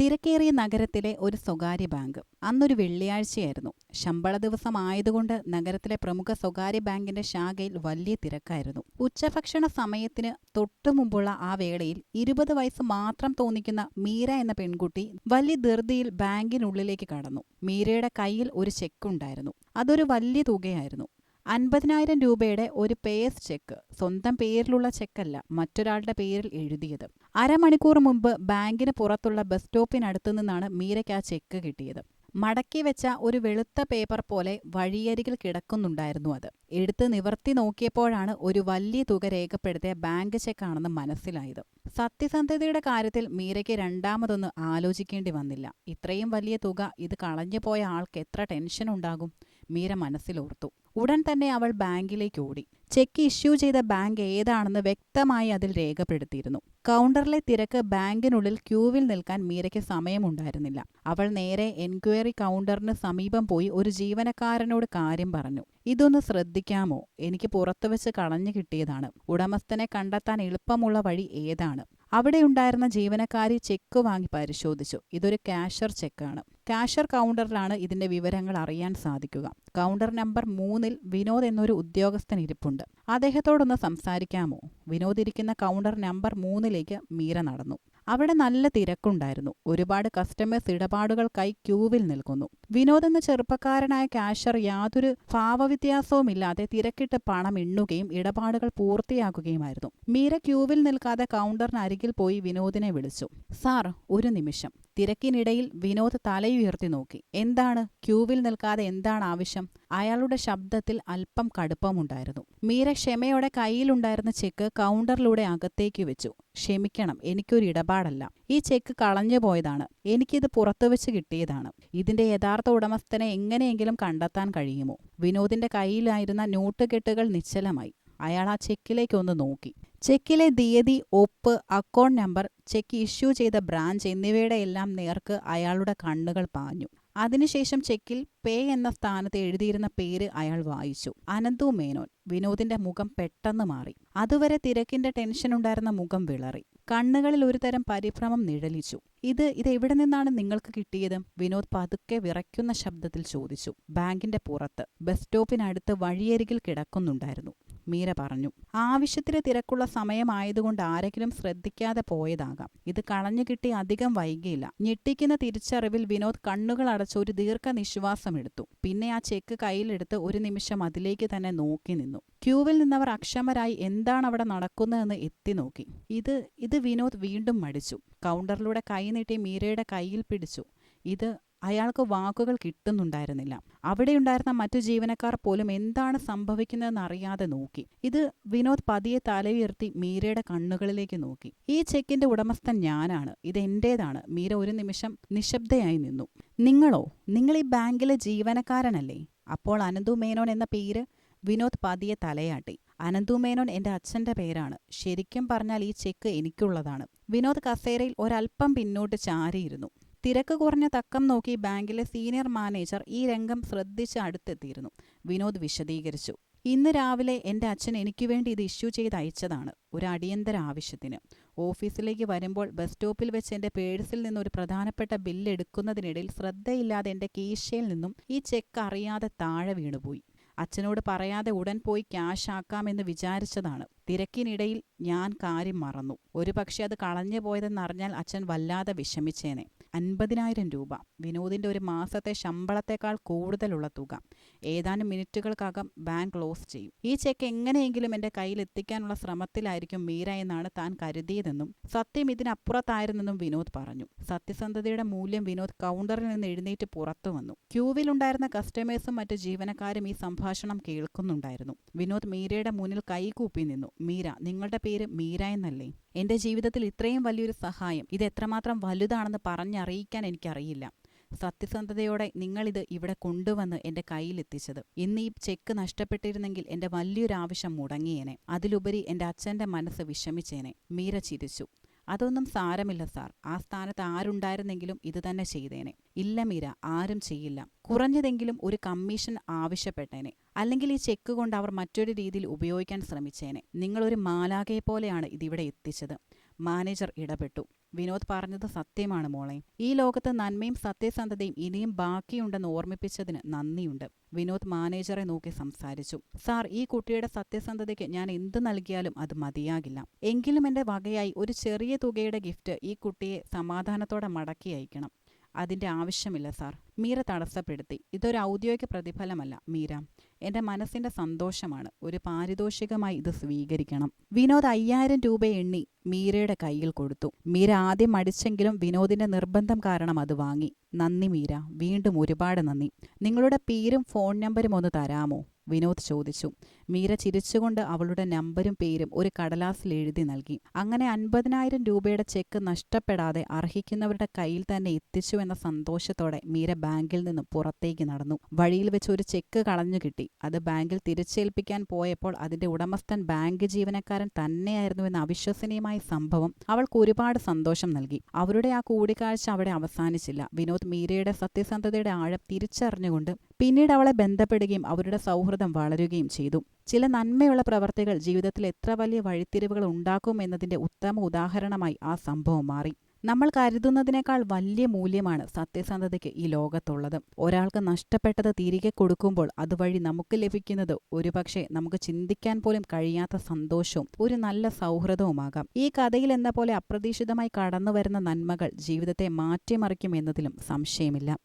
തിരക്കേറിയ നഗരത്തിലെ ഒരു സ്വകാര്യ ബാങ്ക്. അന്നൊരു വെള്ളിയാഴ്ചയായിരുന്നു. ശമ്പള ദിവസം ആയതുകൊണ്ട് നഗരത്തിലെ പ്രമുഖ സ്വകാര്യ ബാങ്കിന്റെ ശാഖയിൽ വലിയ തിരക്കായിരുന്നു. ഉച്ചഭക്ഷണ സമയത്തിന് തൊട്ടുമുമ്പുള്ള ആ വേളയിൽ ഇരുപത് വയസ്സ് മാത്രം തോന്നിക്കുന്ന മീര എന്ന പെൺകുട്ടി വലിയ ധൃതിയിൽ ബാങ്കിനുള്ളിലേക്ക് കടന്നു. മീരയുടെ കയ്യിൽ ഒരു ചെക്ക് ഉണ്ടായിരുന്നു. അതൊരു വലിയ തുകയായിരുന്നു. അൻപതിനായിരം രൂപയുടെ ഒരു പേസ് ചെക്ക് സ്വന്തം പേരിലുള്ള ചെക്കല്ല മറ്റൊരാളുടെ പേരിൽ എഴുതിയത്. അരമണിക്കൂർ മുമ്പ് ബാങ്കിന് പുറത്തുള്ള ബസ് സ്റ്റോപ്പിനടുത്തു നിന്നാണ് മീരയ്ക്ക് ആ ചെക്ക് കിട്ടിയത്. മടക്കി വെച്ച ഒരു വെളുത്ത പേപ്പർ പോലെ വഴിയരികിൽ കിടക്കുന്നുണ്ടായിരുന്നു അത്. എടുത്ത് നിവർത്തി നോക്കിയപ്പോഴാണ് ഒരു വലിയ തുക രേഖപ്പെടുത്തിയ ബാങ്ക് ചെക്കാണെന്ന് മനസ്സിലായത്. സത്യസന്ധതയുടെ കാര്യത്തിൽ മീരയ്ക്ക് രണ്ടാമതൊന്ന് ആലോചിക്കേണ്ടി വന്നില്ല. ഇത്രയും വലിയ തുക ഇത് കളഞ്ഞു പോയ ആൾക്ക് എത്ര ടെൻഷൻ ഉണ്ടാകും? മീര മനസ്സിലോർത്തു. ഉടൻ തന്നെ അവൾ ബാങ്കിലേക്ക് ഓടി. ചെക്ക് ഇഷ്യൂ ചെയ്ത ബാങ്ക് ഏതാണെന്ന് വ്യക്തമായി അതിൽ രേഖപ്പെടുത്തിയിരുന്നു. കൗണ്ടറിലെ തിരക്ക് ബാങ്കിനുള്ളിൽ ക്യൂവിൽ നിൽക്കാൻ മീരയ്ക്ക് സമയമുണ്ടായിരുന്നില്ല. അവൾ നേരെ എൻക്വയറി കൗണ്ടറിന് സമീപം പോയി ഒരു ജീവനക്കാരനോട് കാര്യം പറഞ്ഞു. ഇതൊന്ന് ശ്രദ്ധിക്കാമോ? എനിക്ക് പുറത്തുവച്ച് കളഞ്ഞു കിട്ടിയതാണ്. ഉടമസ്ഥനെ കണ്ടെത്താൻ എളുപ്പമുള്ള വഴി ഏതാണ്? അവിടെയുണ്ടായിരുന്ന ജീവനക്കാരി ചെക്ക് വാങ്ങി പരിശോധിച്ചു. ഇതൊരു ക്യാഷർ ചെക്കാണ്. ക്യാഷർ കൗണ്ടറിലാണ് ഇതിന്റെ വിവരങ്ങൾ അറിയാൻ സാധിക്കുക. കൗണ്ടർ നമ്പർ മൂന്നിൽ വിനോദ് എന്നൊരു ഉദ്യോഗസ്ഥൻ ഇരിപ്പുണ്ട്. അദ്ദേഹത്തോടൊന്ന് സംസാരിക്കാമോ? വിനോദ് ഇരിക്കുന്ന കൗണ്ടർ നമ്പർ മൂന്നിലേക്ക് മീര നടന്നു. അവിടെ നല്ല തിരക്കുണ്ടായിരുന്നു. ഒരുപാട് കസ്റ്റമേഴ്സ് ഇടപാടുകൾക്കായി ക്യൂവിൽ നിൽക്കുന്നു. വിനോദ് എന്ന ചെറുപ്പക്കാരനായ ക്യാഷർ യാതൊരു ഭാവവ്യത്യാസവുമില്ലാതെ തിരക്കിട്ട് പണം എണ്ണുകയും ഇടപാടുകൾ പൂർത്തിയാക്കുകയുമായിരുന്നു. മീര ക്യൂവിൽ നിൽക്കാതെ കൗണ്ടറിന് അരികിൽ പോയി വിനോദിനെ വിളിച്ചു. സാർ ഒരു നിമിഷം. തിരക്കിനിടയിൽ വിനോദ് തലയുയർത്തി നോക്കി. എന്താണ്? ക്യൂവിൽ നിൽക്കാതെ എന്താണ് ആവശ്യം? അയാളുടെ ശബ്ദത്തിൽ അല്പം കടുപ്പമുണ്ടായിരുന്നു. മീര ക്ഷമയോടെ കയ്യിലുണ്ടായിരുന്ന ചെക്ക് കൗണ്ടറിലൂടെ അകത്തേക്ക് വെച്ചു. ക്ഷമിക്കണം എനിക്കൊരു ഇടപാടല്ല. ഈ ചെക്ക് കളഞ്ഞു പോയതാണ്. എനിക്കിത് പുറത്തുവെച്ച് കിട്ടിയതാണ്. ഇതിന്റെ യഥാർത്ഥ ഉടമസ്ഥനെ എങ്ങനെയെങ്കിലും കണ്ടെത്താൻ കഴിയുമോ? വിനോദിന്റെ കയ്യിലായിരുന്ന നോട്ടുകെട്ടുകൾ നിശ്ചലമായി. അയാൾ ആ ചെക്കിലേക്കൊന്ന് നോക്കി. ചെക്കിലെ തീയതി ഒപ്പ് അക്കൗണ്ട് നമ്പർ ചെക്ക് ഇഷ്യൂ ചെയ്ത ബ്രാഞ്ച് എന്നിവയുടെ എല്ലാം നേർക്ക് അയാളുടെ കണ്ണുകൾ പാഞ്ഞു. അതിനുശേഷം ചെക്കിൽ പേ എന്ന സ്ഥാനത്ത് എഴുതിയിരുന്ന പേര് അയാൾ വായിച്ചു. അനന്തു മേനോൻ. വിനോദിന്റെ മുഖം പെട്ടെന്ന് മാറി. അതുവരെ തിരക്കിന്റെ ടെൻഷൻ ഉണ്ടായിരുന്ന മുഖം വിളറി. കണ്ണുകളിൽ ഒരുതരം പരിഭ്രമം നിഴലിച്ചു. ഇത് ഇത് എവിടെ നിന്നാണ് നിങ്ങൾക്ക് കിട്ടിയത്? വിനോദ് പതുക്കെ വിറയ്ക്കുന്ന ശബ്ദത്തിൽ ചോദിച്ചു. ബാങ്കിന്റെ പുറത്ത്. ബസ് സ്റ്റോപ്പിനടുത്ത് വഴിയരികിൽ കിടക്കുന്നുണ്ടായിരുന്നു. മീര പറഞ്ഞു. ആവശ്യത്തിന് തിരക്കുള്ള സമയമായതുകൊണ്ട് ആരെങ്കിലും ശ്രദ്ധിക്കാതെ പോയതാകാം. ഇത് കളഞ്ഞു കിട്ടി അധികം വൈകിയില്ല. ഞെട്ടിക്കുന്ന തിരിച്ചറിവിൽ വിനോദ് കണ്ണുകൾ അടച്ച് ഒരു ദീർഘനിശ്വാസമെടുത്തു. പിന്നെ ആ ചെക്ക് കയ്യിലെടുത്ത് ഒരു നിമിഷം അതിലേക്ക് തന്നെ നോക്കി നിന്നു. ക്യൂവിൽ നിന്നവർ അക്ഷമരായി എന്താണ് അവിടെ നടക്കുന്നതെന്ന് എത്തി നോക്കി. ഇത് ഇത് വിനോദ് വീണ്ടും മടിച്ചു. കൗണ്ടറിലൂടെ കൈ നീട്ടി മീരയുടെ കയ്യിൽ പിടിച്ചു. ഇത് അയാൾക്ക് വാക്കുകൾ കിട്ടുന്നുണ്ടായിരുന്നില്ല. അവിടെയുണ്ടായിരുന്ന മറ്റു ജീവനക്കാർ പോലും എന്താണ് സംഭവിക്കുന്നതെന്ന് അറിയാതെ നോക്കി. ഇത് വിനോദ് പതിയെ തലയുയർത്തി മീരയുടെ കണ്ണുകളിലേക്ക് നോക്കി. ഈ ചെക്കിന്റെ ഉടമസ്ഥൻ ഞാനാണ്. ഇത് എന്റേതാണ്. മീര ഒരു നിമിഷം നിശബ്ദയായി നിന്നു. നിങ്ങളോ? നിങ്ങൾ ഈ ബാങ്കിലെ ജീവനക്കാരനല്ലേ? അപ്പോൾ അനന്തു മേനോൻ എന്ന പേര് വിനോദ് പതിയെ തലയാട്ടി. അനന്തു മേനോൻ എന്റെ അച്ഛന്റെ പേരാണ്. ശരിക്കും പറഞ്ഞാൽ ഈ ചെക്ക് എനിക്കുള്ളതാണ്. വിനോദ് കസേരയിൽ ഒരല്പം പിന്നോട്ട് ചാരിയിരുന്നു. തിരക്ക് കുറഞ്ഞ തക്കം നോക്കി ബാങ്കിലെ സീനിയർ മാനേജർ ഈ രംഗം ശ്രദ്ധിച്ച് അടുത്തെത്തിയിരുന്നു. വിനോദ് വിശദീകരിച്ചു. ഇന്ന് രാവിലെ എന്റെ അച്ഛൻ എനിക്ക് വേണ്ടി ഇത് ഇഷ്യൂ ചെയ്ത് അയച്ചതാണ് ഒരു അടിയന്തര ആവശ്യത്തിന്. ഓഫീസിലേക്ക് വരുമ്പോൾ ബസ് സ്റ്റോപ്പിൽ വെച്ച് എന്റെ പേഴ്സിൽ നിന്ന് ഒരു പ്രധാനപ്പെട്ട ബില്ല് എടുക്കുന്നതിനിടയിൽ ശ്രദ്ധയില്ലാതെ എന്റെ കീശയിൽ നിന്നും ഈ ചെക്ക് അറിയാതെ താഴെ വീണുപോയി. അച്ഛനോട് പറയാതെ ഉടൻ പോയി ക്യാഷ് ആക്കാമെന്ന് വിചാരിച്ചതാണ്. തിരക്കിനിടയിൽ ഞാൻ കാര്യം മറന്നു. ഒരു പക്ഷേ അത് കളഞ്ഞു പോയതെന്നറിഞ്ഞാൽ അച്ഛൻ വല്ലാതെ വിഷമിച്ചേനെ. അൻപതിനായിരം രൂപ. വിനോദിന്റെ ഒരു മാസത്തെ ശമ്പളത്തേക്കാൾ കൂടുതലുള്ള തുക. ഏതാനും മിനിറ്റുകൾക്കകം ബാങ്ക് ക്ലോസ് ചെയ്യും. ഈ ചെക്ക് എങ്ങനെയെങ്കിലും എന്റെ കയ്യിൽ എത്തിക്കാനുള്ള ശ്രമത്തിലായിരിക്കും മീര എന്നാണ് താൻ കരുതിയതെന്നും സത്യം ഇതിനപ്പുറത്തായിരുന്നെന്നും വിനോദ് പറഞ്ഞു. സത്യസന്ധതയുടെ മൂല്യം വിനോദ് കൗണ്ടറിൽ നിന്ന് എഴുന്നേറ്റ് പുറത്തു വന്നു. ക്യൂവിലുണ്ടായിരുന്ന കസ്റ്റമേഴ്സും മറ്റ് ജീവനക്കാരും ഈ സംഭാഷണം കേൾക്കുന്നുണ്ടായിരുന്നു. വിനോദ് മീരയുടെ മുന്നിൽ കൈകൂപ്പി നിന്നു. മീര നിങ്ങളുടെ പേര് മീര എന്നല്ലേ? എന്റെ ജീവിതത്തിൽ ഇത്രയും വലിയൊരു സഹായം ഇത് എത്രമാത്രം വലുതാണെന്ന് പറഞ്ഞറിയിക്കാൻ എനിക്കറിയില്ല. സത്യസന്ധതയോടെ നിങ്ങളിത് ഇവിടെ കൊണ്ടുവന്ന് എന്റെ കയ്യിലെത്തിച്ചത്. ഇന്ന് ഈ ചെക്ക് നഷ്ടപ്പെട്ടിരുന്നെങ്കിൽ എന്റെ വലിയൊരു ആവശ്യം മുടങ്ങിയേനെ. അതിലുപരി എന്റെ അച്ഛന്റെ മനസ്സ് വിഷമിച്ചേനെ. മീര ചിരിച്ചു. അതൊന്നും സാരമില്ല സാർ. ആ സ്ഥാനത്ത് ആരുണ്ടായിരുന്നെങ്കിലും ഇത് തന്നെ ചെയ്തേനെ. ഇല്ല മീര ആരും ചെയ്യില്ല. കുറഞ്ഞതെങ്കിലും ഒരു കമ്മീഷൻ ആവശ്യപ്പെട്ടേനെ. അല്ലെങ്കിൽ ഈ ചെക്ക് കൊണ്ട് അവർ മറ്റൊരു രീതിയിൽ ഉപയോഗിക്കാൻ ശ്രമിച്ചേനെ. നിങ്ങളൊരു മാലാകയെ പോലെയാണ് ഇതിവിടെ എത്തിച്ചത്. മാനേജർ ഇടപെട്ടു. വിനോദ് പറഞ്ഞത് സത്യമാണ് മോളെ. ഈ ലോകത്ത് നന്മയും സത്യസന്ധതയും ഇനിയും ബാക്കിയുണ്ടെന്ന് ഓർമ്മിപ്പിച്ചതിന് നന്ദിയുണ്ട്. വിനോദ് മാനേജറെ നോക്കി സംസാരിച്ചു. സാർ ഈ കുട്ടിയുടെ സത്യസന്ധതയ്ക്ക് ഞാൻ എന്ത് നൽകിയാലും അത് മതിയാകില്ല. എങ്കിലും എന്റെ വകയായി ഒരു ചെറിയ തുകയുടെ ഗിഫ്റ്റ് ഈ കുട്ടിയെ സമാധാനത്തോടെ മടക്കി അയക്കണം. അതിന്റെ ആവശ്യമില്ല സാർ. മീര തടസ്സപ്പെടുത്തി. ഇതൊരു ഔദ്യോഗിക പ്രതിഫലമല്ല മീര. എന്റെ മനസ്സിന്റെ സന്തോഷമാണ്. ഒരു പാരിതോഷികമായി ഇത് സ്വീകരിക്കണം. വിനോദ് അയ്യായിരം രൂപ എണ്ണി മീരയുടെ കയ്യിൽ കൊടുത്തു. മീര ആദ്യം മടിച്ചെങ്കിലും വിനോദിന്റെ നിർബന്ധം കാരണം അത് വാങ്ങി. നന്ദി മീര. വീണ്ടും ഒരുപാട് നന്ദി. നിങ്ങളുടെ പേരും ഫോൺ നമ്പരും ഒന്ന് തരാമോ? വിനോദ് ചോദിച്ചു. മീര ചിരിച്ചുകൊണ്ട് അവളുടെ നമ്പരും പേരും ഒരു കടലാസിൽ എഴുതി നൽകി. അങ്ങനെ അൻപതിനായിരം രൂപയുടെ ചെക്ക് നഷ്ടപ്പെടാതെ അർഹിക്കുന്നവരുടെ കയ്യിൽ തന്നെ എത്തിച്ചു എന്ന സന്തോഷത്തോടെ മീര ബാങ്കിൽ നിന്നും പുറത്തേക്ക് നടന്നു. വഴിയിൽ വെച്ച് ഒരു ചെക്ക് കളഞ്ഞു കിട്ടി. അത് ബാങ്കിൽ തിരിച്ചേൽപ്പിക്കാൻ പോയപ്പോൾ അതിന്റെ ഉടമസ്ഥൻ ബാങ്ക് ജീവനക്കാരൻ തന്നെയായിരുന്നു എന്ന അവിശ്വസനീയമായ സംഭവം അവൾക്ക് ഒരുപാട് സന്തോഷം നൽകി. അവരുടെ ആ കൂടിക്കാഴ്ച അവിടെ അവസാനിച്ചില്ല. വിനോദ് മീരയുടെ സത്യസന്ധതയുടെ ആഴം തിരിച്ചറിഞ്ഞുകൊണ്ട് പിന്നീട് അവളെ ബന്ധപ്പെടുകയും അവരുടെ സൗഹൃദം വളരുകയും ചെയ്തു. ചില നന്മയുള്ള പ്രവർത്തികൾ ജീവിതത്തിൽ എത്ര വലിയ വഴിത്തിരിവുകൾ ഉണ്ടാക്കും എന്നതിന്റെ ഉത്തമ ഉദാഹരണമായി ആ സംഭവം മാറി. നമ്മൾ കരുതുന്നതിനേക്കാൾ വലിയ മൂല്യമാണ് സത്യസന്ധതയ്ക്ക് ഈ ലോകത്തുള്ളത്. ഒരാൾക്ക് നഷ്ടപ്പെട്ടത് തിരികെ കൊടുക്കുമ്പോൾ അതുവഴി നമുക്ക് ലഭിക്കുന്നത് ഒരുപക്ഷെ നമുക്ക് ചിന്തിക്കാൻ പോലും കഴിയാത്ത സന്തോഷവും ഒരു നല്ല സൗഹൃദവുമാകാം. ഈ കഥയിൽ എന്ന പോലെ അപ്രതീക്ഷിതമായി കടന്നുവരുന്ന നന്മകൾ ജീവിതത്തെ മാറ്റിമറിക്കും എന്നതിലും സംശയമില്ല.